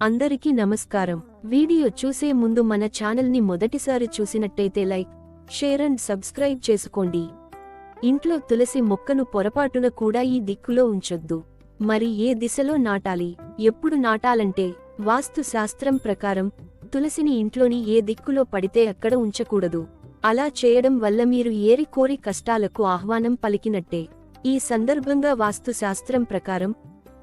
అందరికీ నమస్కారం. వీడియో చూసే ముందు మన ఛానల్ని మొదటిసారి చూసినట్టయితే లైక్ షేర్ అండ్ సబ్స్క్రైబ్ చేసుకోండి. ఇంట్లో తులసి మొక్కను పొరపాటున కూడా ఈ దిక్కులో ఉంచొద్దు. మరి ఏ దిశలో నాటాలి? ఎప్పుడు నాటాలంటే వాస్తు శాస్త్రం ప్రకారం తులసిని ఇంట్లోని ఏ దిక్కులో పడితే అక్కడ ఉంచకూడదు. అలా చేయడం వల్ల మీరు ఏరి కోరి కష్టాలకు ఆహ్వానం పలికినట్టే. ఈ సందర్భంగా వాస్తు శాస్త్రం ప్రకారం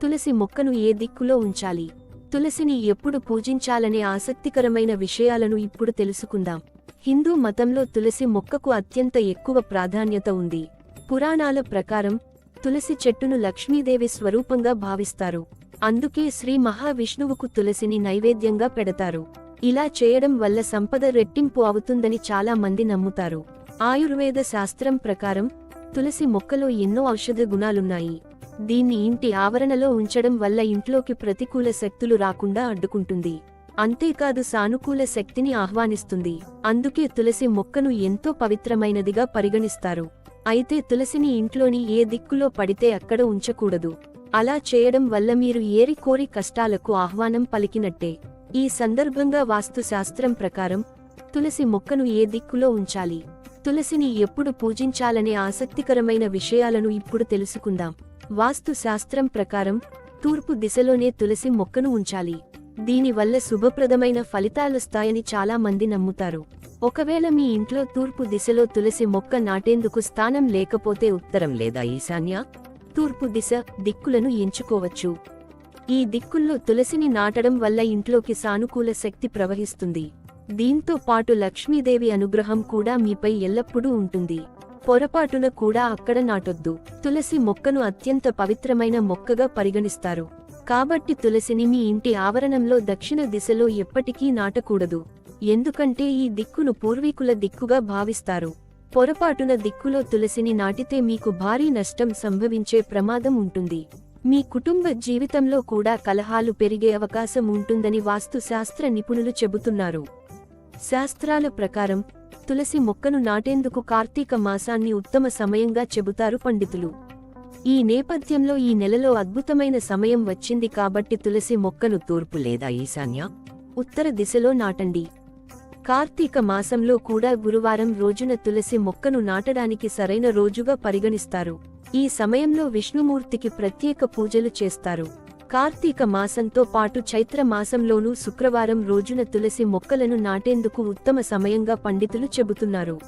తులసి మొక్కను ఏ దిక్కులో ఉంచాలి? తులసిని ఎప్పుడు పూజించాలనే ఆసక్తికరమైన విషయాలను ఇప్పుడు తెలుసుకుందాం. హిందూ మతంలో తులసి మొక్కకు అత్యంత ఎక్కువ ప్రాధాన్యత ఉంది. పురాణాల ప్రకారం తులసి చెట్టును లక్ష్మీదేవి స్వరూపంగా భావిస్తారు. అందుకే శ్రీ మహావిష్ణువుకు తులసిని నైవేద్యంగా పెడతారు. ఇలా చేయడం వల్ల సంపద రెట్టింపు అవుతుందని చాలా మంది నమ్ముతారు. ఆయుర్వేద శాస్త్రం ప్రకారం తులసి మొక్కలో ఎన్నో ఔషధ గుణాలున్నాయి. దీన్ని ఇంటి ఆవరణలో ఉంచడం వల్ల ఇంట్లోకి ప్రతికూల శక్తులు రాకుండా అడ్డుకుంటుంది. అంతేకాదు సానుకూల శక్తిని ఆహ్వానిస్తుంది. అందుకే తులసి మొక్కను ఎంతో పవిత్రమైనదిగా పరిగణిస్తారు. అయితే తులసిని ఇంట్లోని ఏ దిక్కులో పడితే అక్కడ ఉంచకూడదు. అలా చేయడం వల్ల మీరు ఏరి కోరి కష్టాలకు ఆహ్వానం పలికినట్టే. ఈ సందర్భంగా వాస్తుశాస్త్రం ప్రకారం తులసి మొక్కను ఏ దిక్కులో ఉంచాలి? తులసిని ఎప్పుడు పూజించాలనే ఆసక్తికరమైన విషయాలను ఇప్పుడు తెలుసుకుందాం. వాస్తు శాస్త్రం ప్రకారం తూర్పు దిశలోనే తులసి మొక్కను ఉంచాలి. దీనివల్ల శుభప్రదమైన ఫలితాలొస్తాయని చాలా మంది నమ్ముతారు. ఒకవేళ మీ ఇంట్లో తూర్పు దిశలో తులసి మొక్క నాటేందుకు స్థానం లేకపోతే ఉత్తరం లేదా ఈశాన్య తూర్పు దిశ దిక్కులను ఎంచుకోవచ్చు. ఈ దిక్కుల్లో తులసిని నాటడం వల్ల ఇంట్లోకి సానుకూల శక్తి ప్రవహిస్తుంది. దీంతో పాటు లక్ష్మీదేవి అనుగ్రహం కూడా మీపై ఎల్లప్పుడూ ఉంటుంది. పొరపాటున కూడా అక్కడ నాటొద్దు. తులసి మొక్కను అత్యంత పవిత్రమైన మొక్కగా పరిగణిస్తారు. కాబట్టి తులసిని మీ ఇంటి ఆవరణంలో దక్షిణ దిశలో ఎప్పటికీ నాటకూడదు. ఎందుకంటే ఈ దిక్కును పూర్వీకుల దిక్కుగా భావిస్తారు. పొరపాటున దిక్కులో తులసిని నాటితే మీకు భారీ నష్టం సంభవించే ప్రమాదం ఉంటుంది. మీ కుటుంబ జీవితంలో కూడా కలహాలు పెరిగే అవకాశం ఉంటుందని వాస్తు శాస్త్ర నిపుణులు చెబుతున్నారు. శాస్త్రాల ప్రకారం తులసి మొక్కను నాటేందుకు కార్తీక మాసాన్ని ఉత్తమ సమయంగా చెబుతారు పండితులు. ఈ నేపథ్యంలో ఈ నెలలో అద్భుతమైన సమయం వచ్చింది కాబట్టి తులసి మొక్కను తూర్పు లేదా ఈశాన్య ఉత్తర దిశలో నాటండి. కార్తీక మాసంలో కూడా గురువారం రోజున తులసి మొక్కను నాటడానికి సరైన రోజుగా పరిగణిస్తారు. ఈ సమయంలో విష్ణుమూర్తికి ప్రత్యేక పూజలు చేస్తారు. కార్తీక మాసంతో పాటు చైత్ర మాసంలోనూ శుక్రవారం రోజున తులసి మొక్కలను నాటేందుకు ఉత్తమ సమయంగా పండితులు చెబుతున్నారు.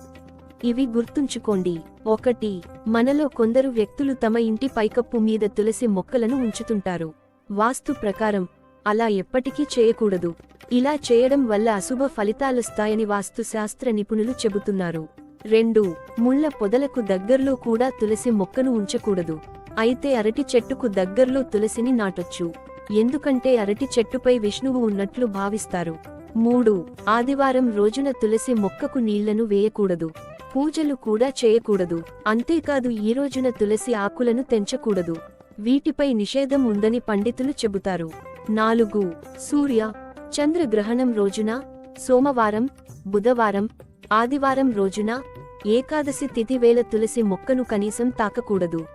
ఇవి గుర్తుంచుకోండి. ఒకటి మనలో కొందరు వ్యక్తులు తమ ఇంటి పైకప్పు మీద తులసి మొక్కలను ఉంచుతుంటారు. వాస్తు ప్రకారం అలా ఎప్పటికీ చేయకూడదు. ఇలా చేయడం వల్ల అశుభ ఫలితాలొస్తాయని వాస్తుశాస్త్ర నిపుణులు చెబుతున్నారు. రెండు ముళ్ళ పొదలకు దగ్గర్లో కూడా తులసి మొక్కను ఉంచకూడదు. అయితే అరటి చెట్టుకు దగ్గర్లో తులసిని నాటొచ్చు. ఎందుకంటే అరటి చెట్టుపై విష్ణువు ఉన్నట్లు భావిస్తారు. మూడు. ఆదివారం రోజున తులసి మొక్కకు నీళ్ళను వేయకూడదు. పూజలు కూడా చేయకూడదు. అంతేకాదు ఈ రోజున తులసి ఆకులను తెంచకూడదు. వీటిపై నిషేధం ఉందని పండితులు చెబుతారు. నాలుగు. సూర్య చంద్రగ్రహణం రోజున సోమవారం బుధవారం ఆదివారం రోజున ఏకాదశి తిథి వేళ తులసి మొక్కను కనీసం తాకకూడదు.